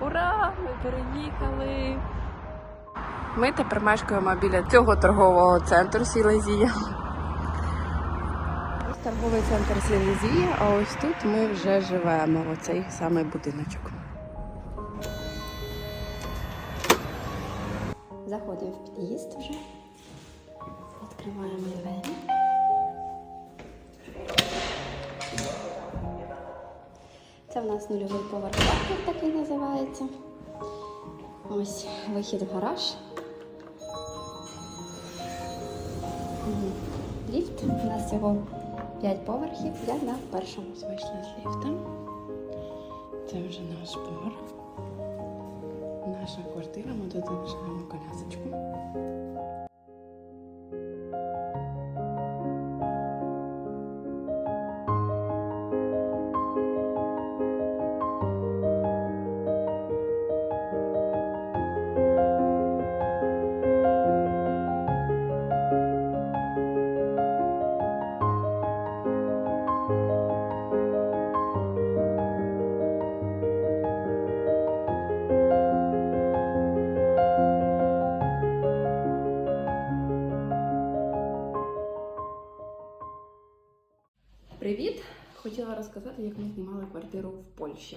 Ура! Ми переїхали! Ми тепер мешкаємо біля цього торгового центру Сілезія. Ось торговий центр Сілезія, а ось тут ми вже живемо. Оцей самий будиночок. Заходимо в під'їзд вже. Відкриваємо двері. Це в нас нульовий поверх паркінг такий називається. Ось вихід в гараж. Ліфт. У нас всього 5 поверхів. Я на першому. Вийшли з ліфта. Це вже наш бар. Наша квартира, ми тут залишаємо колясочку. Розказати, як ми знімали квартиру в Польщі.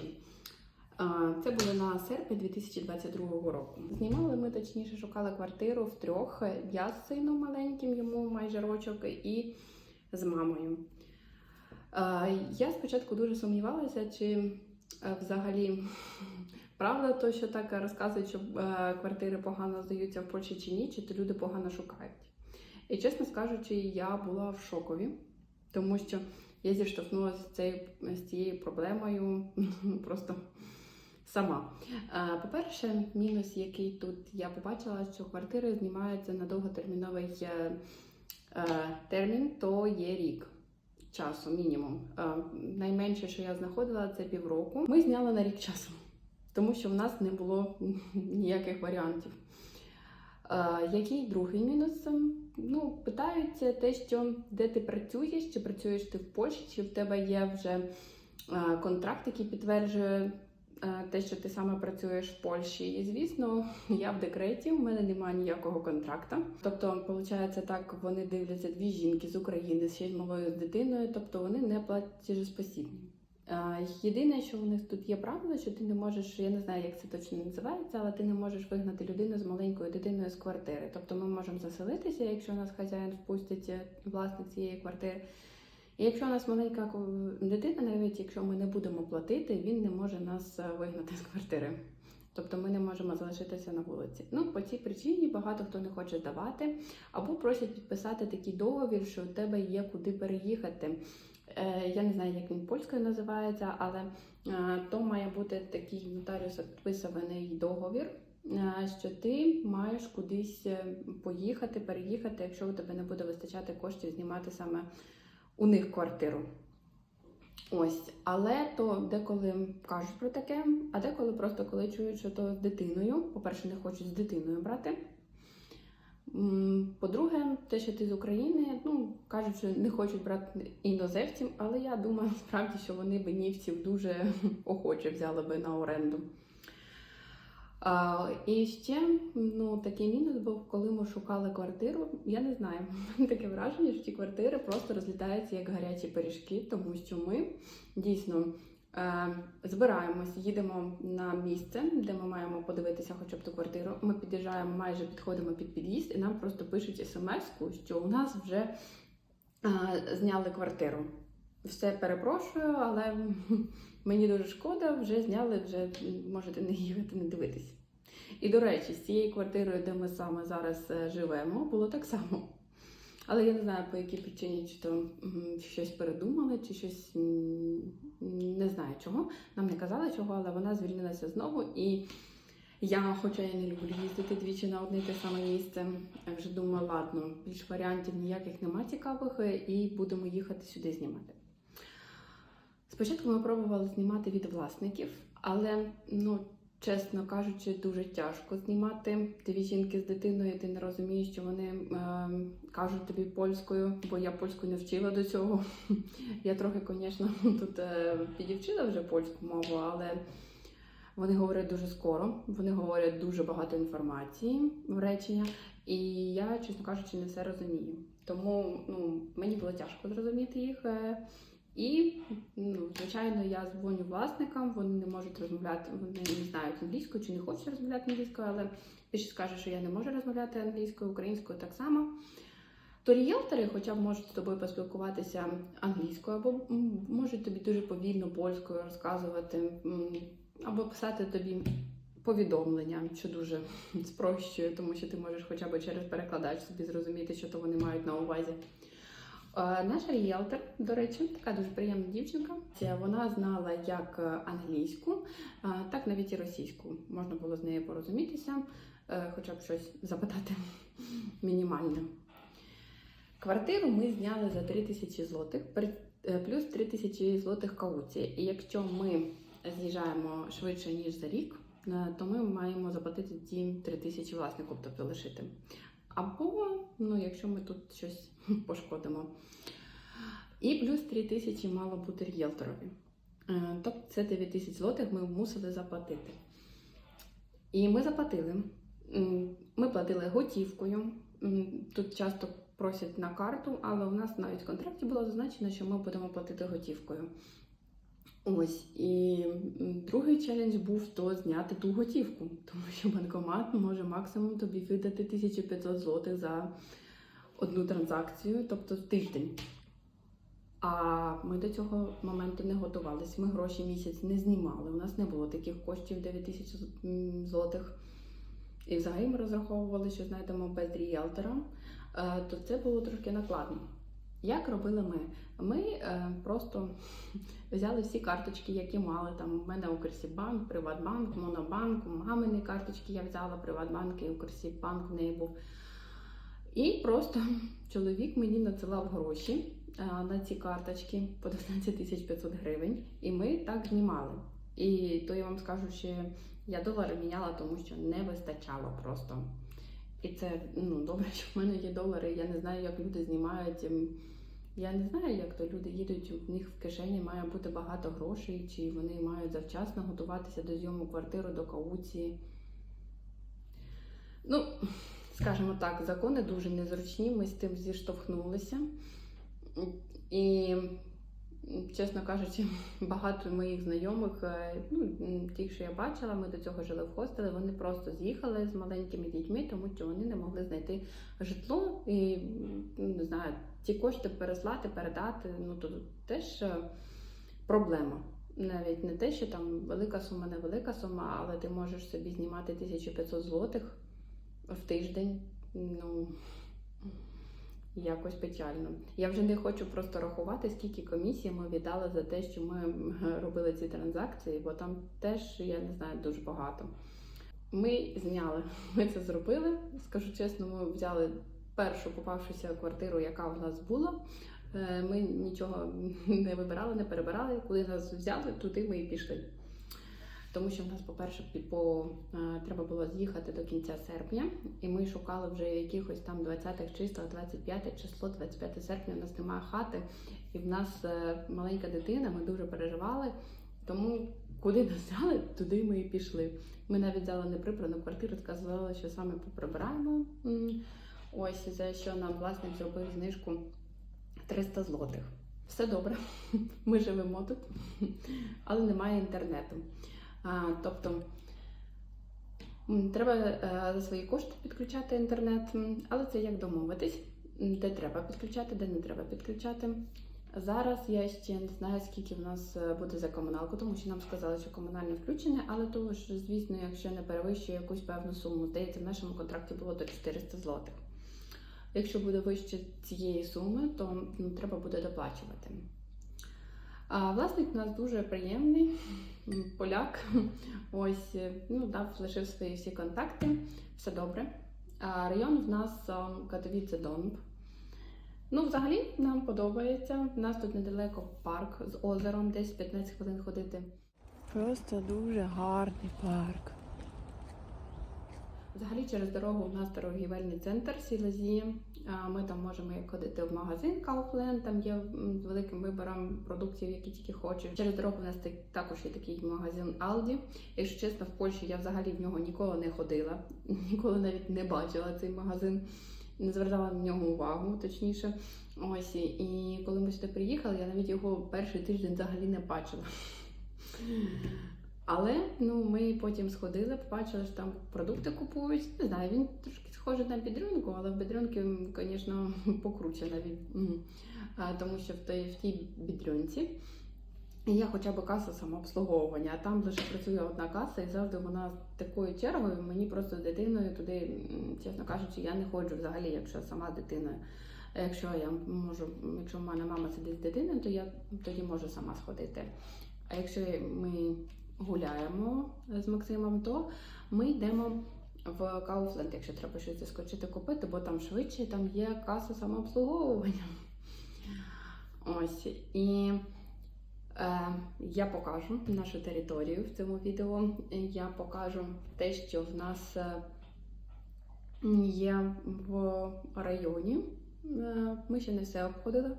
Це було на серпні 2022 року. Знімали ми, точніше, шукали квартиру в трьох. Я з сином маленьким, йому майже рочок, і з мамою. Я спочатку дуже сумнівалася, чи е, взагалі правда то, що так розказують, що е, квартири погано здаються в Польщі чи ні, чи то люди погано шукають. І чесно скажучи, я була в шокові, тому що я зіштовхнулася з цією, з цією проблемою просто сама. Е, По-перше, мінус, який тут я побачила, що квартири знімаються на довготерміновий е, е, термін, то є рік часу, мінімум. Найменше, що я знаходила, це півроку. Ми зняли на рік часу, тому що в нас не було ніяких варіантів. Е, Який другий мінус? Ну, питаються те, що де ти працюєш, чи працюєш ти в Польщі, чи в тебе є вже е, контракт, який підтверджує е, те, що ти саме працюєш в Польщі. І звісно, я в декреті, в мене немає ніякого контракта. Тобто, виходить так, вони дивляться дві жінки з України ще й малою дитиною, тобто вони не платіжеспосібні. Єдине, що у них тут є правило, що ти не можеш, я не знаю, як це точно називається, але ти не можеш вигнати людину з маленькою дитиною з квартири. Тобто ми можемо заселитися, якщо нас хазяїн впустить е, власник цієї квартири. І якщо у нас маленька дитина, навіть якщо ми не будемо платити, він не може нас е, вигнати з квартири. Тобто ми не можемо залишитися на вулиці. Ну, по цій причині багато хто не хоче здавати, або просять підписати такий договір, що у тебе є куди переїхати. Е, Я не знаю, як він польською називається, але е, то має бути такий нотаріус підписаний договір, е, що ти маєш кудись поїхати, переїхати, якщо у тебе не буде вистачати коштів знімати саме у них квартиру. Ось, але то деколи кажуть про таке, а деколи просто коли чують, що то з дитиною. По-перше, не хочуть з дитиною брати. По-друге, те, що ти з України, ну кажуть, що не хочуть брати іноземців, але я думаю насправді, що вони бенівців дуже охоче взяли би на оренду. А, і ще ну, такий мінус був, коли ми шукали квартиру. Я не знаю, таке враження, що ці квартири просто розлітаються як гарячі пиріжки, тому що ми дійсно збираємось, їдемо на місце, де ми маємо подивитися хоча б ту квартиру. Ми під'їжджаємо, майже підходимо під під'їзд, і нам просто пишуть смс-ку, що у нас вже е, зняли квартиру. Все перепрошую, але мені дуже шкода, вже зняли, вже можете не їхати, не дивитись. І до речі, з цією квартирою, де ми саме зараз е, живемо, було так само. Але я не знаю, по якій причині, чи то щось передумали, чи щось не знаю чого. Нам не казали чого, але вона звільнилася знову. І я, хоча я не люблю їздити двічі на одне те саме місце, вже думаю, ладно, більш варіантів ніяких нема цікавих, е, і будемо їхати сюди знімати. Спочатку ми пробували знімати від власників, але ну. Чесно кажучи, дуже тяжко знімати дві жінки з дитиною. Ти не розумієш, що вони е, кажуть тобі польською, бо я польську не вчила до цього. Я трохи, звісно, тут е, підівчила вже польську мову, але Вони говорять дуже скоро, вони говорять дуже багато інформації в речення, і я, чесно кажучи, не все розумію. Тому ну, мені було тяжко зрозуміти їх. е, І, ну, звичайно, я дзвоню власникам, вони не можуть розмовляти, вони не знають англійською чи не хочуть розмовляти англійською, але більшість каже, що я не можу розмовляти англійською, українською так само. То ріелтори хоча б можуть з тобою поспілкуватися англійською, або можуть тобі дуже повільно польською розказувати, або писати тобі повідомлення, що дуже спрощує, тому що ти можеш хоча б через перекладач собі зрозуміти, що то вони мають на увазі. Е, Наша ріелтор, до речі, така дуже приємна дівчинка. Вона знала як е, англійську, е, так навіть і російську. Можна було з нею порозумітися, хоча б щось запитати мінімальне. Квартиру ми зняли за 3 тисячі злотих, плюс 3 тисячі злотих кауції. І якщо ми з'їжджаємо швидше, ніж за рік, то ми маємо заплатити ті 3 тисячі власнику, тобто лишити. Або, ну, якщо ми тут щось пошкодимо. І плюс 3 тисячі мало бути ріелторові. Е, Тобто це 9 тисяч злотих ми мусили заплатити. І ми заплатили. Ми платили готівкою. Тут часто просять на карту, але у нас навіть в контракті було зазначено, що ми будемо платити готівкою. Ось і другий челендж був то зняти ту готівку, тому що банкомат може максимум тобі видати 1500 злотих за одну транзакцію, тобто тиждень. А ми до цього моменту не готувалися. Ми гроші місяць не знімали. У нас не було таких коштів 9 тисяч злотих. І взагалі ми розраховували, що знайдемо без ріелтора, Е, то це було трошки накладно. Як робили ми? Ми е, просто взяли всі карточки, які мали. Там у мене Укрсібанк, Приватбанк, Монобанк, мамини карточки я взяла, Приватбанк і Укрсібанк в неї був. І просто чоловік мені надсилав гроші е, на ці карточки по 12 тисяч 500 гривень, і ми так знімали. І то я вам скажу, що я долари міняла, тому що не вистачало просто. І це ну, добре, що в мене є долари. Я не знаю, як люди знімають. ем, Я не знаю, як то люди їдуть, в них в кишені має бути багато грошей, чи вони мають завчасно готуватися до зйому квартири, до кауції. Ну, скажімо так, закони дуже незручні, ми з тим зіштовхнулися. І, чесно кажучи, багато моїх знайомих, е, ну, тих, що я бачила, ми до цього жили в хостелі, вони просто з'їхали з маленькими дітьми, тому що вони не могли знайти житло і не знаю, ті кошти переслати, передати, ну то теж е, проблема. Навіть не те, що там велика сума, не велика сума, але ти можеш собі знімати 1500 злотих в тиждень. Ну якось печально. Я вже не хочу просто рахувати, скільки комісії ми віддали за те, що ми робили ці транзакції, бо там теж, я не знаю, дуже багато. Ми зняли, ми це зробили. Скажу чесно, ми взяли першу попавшуся квартиру, яка в нас була. Е, Ми нічого не вибирали, не перебирали. Коли нас взяли, туди ми і пішли. Тому що в нас, по-перше, по, е, треба було з'їхати до кінця серпня, і ми шукали вже якихось там 20-х числа, 25 число, 25 серпня. У нас немає хати, і в нас е, маленька дитина. Ми дуже переживали. Тому куди нас взяли, туди ми і пішли. Ми навіть взяли неприбрану квартиру, сказали, що саме поприбираємо. Ось за що нам власник зробив знижку 300 злотих. Все добре, ми живемо тут, але немає інтернету. Тобто треба е, за свої кошти підключати інтернет, але це як домовитись, де треба підключати, де не треба підключати. Зараз я ще не знаю, скільки в нас е, буде за комуналку, тому що нам сказали, що комунальне включене, але то ж, звісно, якщо не перевищує якусь певну суму, здається, в нашому контракті було до 400 злотих. Якщо буде вище цієї суми, то м, треба буде доплачувати. А власник у нас дуже приємний, поляк. Ось, е, ну, дав, лишив свої всі контакти, все добре. А район в нас Катовіце Донб. Ну, взагалі нам подобається. У нас тут недалеко парк з озером, десь 15 хвилин ходити. Просто дуже гарний парк. Взагалі через дорогу у нас торгівельний центр Сілезі. Ми там можемо ходити в магазин Kaufland, там є з великим вибором продуктів, які тільки хочеш. Через дорогу у нас також є такий магазин Aldi. Якщо чесно, в Польщі я взагалі в нього ніколи не ходила, ніколи навіть не бачила цей магазин, не звертала на нього увагу, точніше. Ось і коли ми сюди приїхали, я навіть його перший тиждень взагалі не бачила. Але ну, ми потім сходили, побачили, що там продукти купують. Не знаю, він трошки схожий на бідрюнку, але в бідрюнки, звісно, покруче навіть. Тому що в той, в тій бідрюнці є хоча б каса самообслуговування, а там лише працює одна каса, і завжди вона такою чергою. Мені просто з дитиною туди, чесно кажучи, я не ходжу взагалі, якщо сама дитиною. А Якщо я можу, якщо в мене мама сидить з дитиною, то я тоді можу сама сходити. А якщо ми гуляємо з Максимом, то ми йдемо в Kaufland, якщо треба щось заскочити купити, бо там швидше, там є каса самообслуговування. Ось. І е, я покажу нашу територію в цьому відео. Я покажу те, що в нас е, є в районі. Е, Ми ще не все обходили.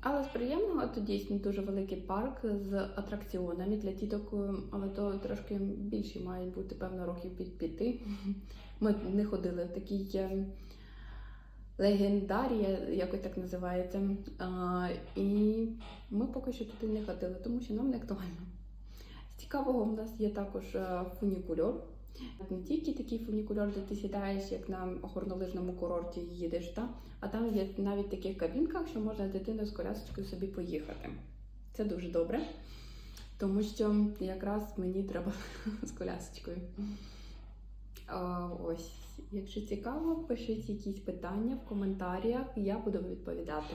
Але з приємного то дійсно дуже великий парк з атракціонами для діток, е, але то трошки більші мають бути, певно, років під п'яти. Ми не ходили в такий е, легендарія, якось так називається. А, і ми поки що туди не ходили, тому що нам не актуально. З цікавого в нас є також е, фунікульор. Не тільки такий фунікульор, де ти сідаєш, як на горнолижному курорті їдеш, та? а там є навіть таких кабінках, що можна з з колясочкою собі поїхати. Це дуже добре, тому що якраз мені треба з колясочкою. Ось, якщо цікаво, пишіть якісь питання в коментарях, я буду відповідати.